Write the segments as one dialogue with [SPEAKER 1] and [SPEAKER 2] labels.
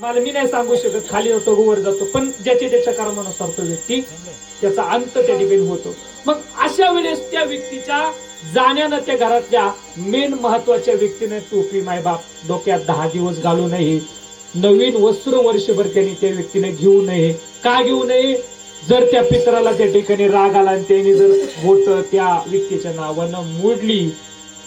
[SPEAKER 1] मला मी नाही सांगू शकत खाली जातो वर जातो पण ज्याच्या त्याच्या कर्मानुसार तो व्यक्ती त्याचा अंत त्या ठिकाणी होतो. मग अशा वेळेस त्या व्यक्तीच्या जाण्यानं त्या घरातल्या मेन महत्त्वाच्या व्यक्तीने टोपी मायबाप डोक्यात दहा दिवस घालू नये नवीन वस्त्र वर्षभर त्यांनी त्या व्यक्तीने घेऊ नये का घेऊ नये? जर त्या पितराला त्या ठिकाणी राग आला आणि त्यांनी जर बोट त्या व्यक्तीच्या नावानं मोडली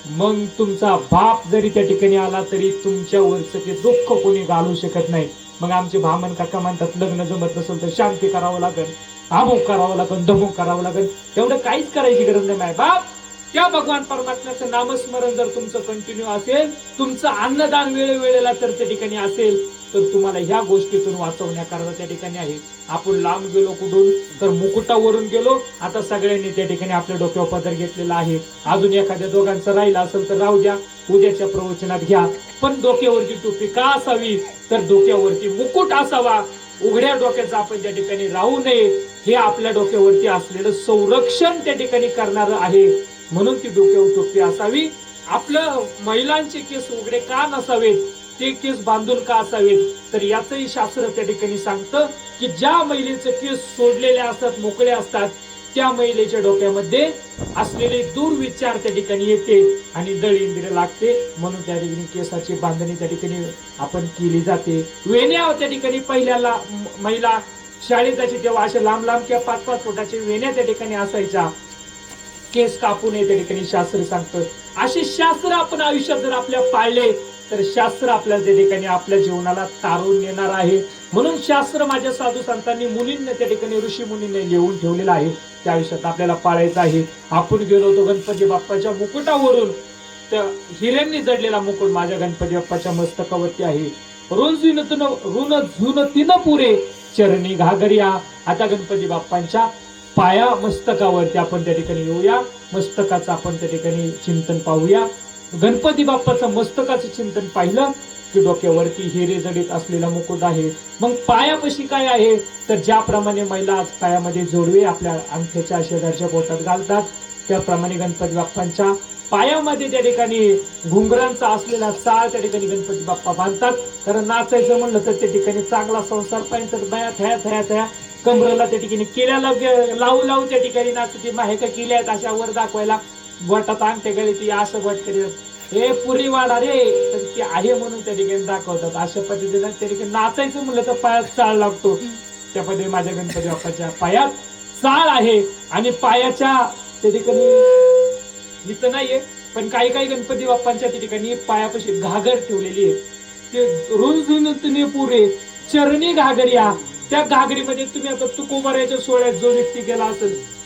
[SPEAKER 1] मग तुमचा बाप जरी त्या ठिकाणी आला तरी तुमच्यावरचं ते दुःख कोणी घालू शकत नाही. मग आमचे भामन काका म्हणतात लग्न जमत नसेल तर शांती करावं लागेल अमुक करावं लागेल धमुक करावं लागेल तेवढं काहीच करायची गरज नाही बाप. त्या भगवान परमात्म्याचं नामस्मरण जर तुमचं कंटिन्यू असेल तुमचं अन्नदान वेळेवेळेला तर त्या ठिकाणी असेल तर तुम्हाला ह्या गोष्टीतून वाचवण्याकरता त्या ठिकाणी आहे. आपण लांब गेलो कुठून? तर मुकुटावरून गेलो. आता सगळ्यांनी त्या ठिकाणी आपल्या डोक्यावर पदर घेतलेला आहे. अजून एखाद्या दोघांचं राहिलं असेल तर राहू द्या. उद्याच्या प्रवचनात घ्या. पण डोक्यावरची टोपी का असावी? तर डोक्यावरती मुकुट असावा. उघड्या डोक्याचा आपण त्या ठिकाणी राहू नये. हे आपल्या डोक्यावरती असलेलं संरक्षण त्या ठिकाणी करणार आहे. म्हणून ती डोक्यावर टोपी असावी. आपलं महिलांचे केस उघडे का नसावेत? ते केस बांधून का असावेत? तर याचंही शास्त्र त्या ठिकाणी सांगतं की ज्या महिलेचे केस सोडलेले असतात मोकळे असतात त्या महिलेच्या डोक्यामध्ये असलेले दुर्विचार त्या ठिकाणी येते आणि दळ इंद्रिय लागते. म्हणून त्या ठिकाणी केसाची बांधणी त्या ठिकाणी आपण केली जाते. वेण्या त्या ठिकाणी पहिल्याला महिला शाळेत जायची तेव्हा अशा लांब लांब किंवा पाच पाच फुटाच्या वेण्या त्या ठिकाणी असायच्या. केस कापू नये त्या ठिकाणी शास्त्र सांगतं. असे शास्त्र आपण आयुष्यात जर आपल्या पाळले तर शास्त्र आपल्या त्या ठिकाणी आपल्या जीवनाला तारून नेणार आहे. म्हणून शास्त्र माझ्या साधू संतांनी मुलींना त्या ठिकाणी ऋषी मुनींनी लिहून ठेवलेलं आहे त्या आयुष्यात आपल्याला पाळायचं आहे. आपण गेलो होतो गणपती बाप्पाच्या मुकुटावरून. तर हिऱ्यांनी जडलेला मुकुट माझ्या गणपती बाप्पाच्या मस्तकावरती आहे. ऋण झुन ऋण झुन तिन पुरे चरणी घागरिया आता गणपती बाप्पांच्या पाया मस्तकावरती आपण त्या ठिकाणी येऊया. मस्तकाचं आपण त्या ठिकाणी चिंतन पाहूया. गणपती बाप्पाचं मस्तकाचं चिंतन पाहिलं की डोक्यावरती हिरे जडीत असलेला मुकुट आहे. मग पायापाशी काय आहे? तर ज्याप्रमाणे महिला आज पायामध्ये जोडवे आपल्या अंगठ्याच्या शेजारच्या बोटात घालतात त्याप्रमाणे गणपती बाप्पांच्या पायामध्ये त्या ठिकाणी घुंगरांचा असलेला चाळ त्या ठिकाणी गणपती बाप्पा बांधतात. कारण नाचायचं म्हणलं तर त्या ठिकाणी चांगला संसार पाहिजे तर बया थया थया थया कमरेला त्या ठिकाणी केल्याला लावू लावू त्या ठिकाणी नाचते माहेका किल्या आहेत अशा वर दाखवायला. बोटात आणते गळे ती असं बोट करीत हे पुरी वाडा रे तर ती आहे म्हणून त्या ठिकाणी दाखवतात. अशा पद्धतीने त्या ठिकाणी नाचायचं म्हणलं तर पायात चाळ लागतो. त्या पद्धतीने माझ्या गणपती बाप्पाच्या पायात चाळ आहे आणि पायाच्या त्या ठिकाणी इथं नाहीये पण काही काही गणपती बाप्पांच्या त्या ठिकाणी पायापाशी घागर ठेवलेली आहे. ते रुंजून तुम्ही पुरे चरणी घागर या. त्या घागरीमध्ये तुम्ही आता तुकोबाऱ्याच्या सोहळ्यात जो व्यक्ती गेला असेल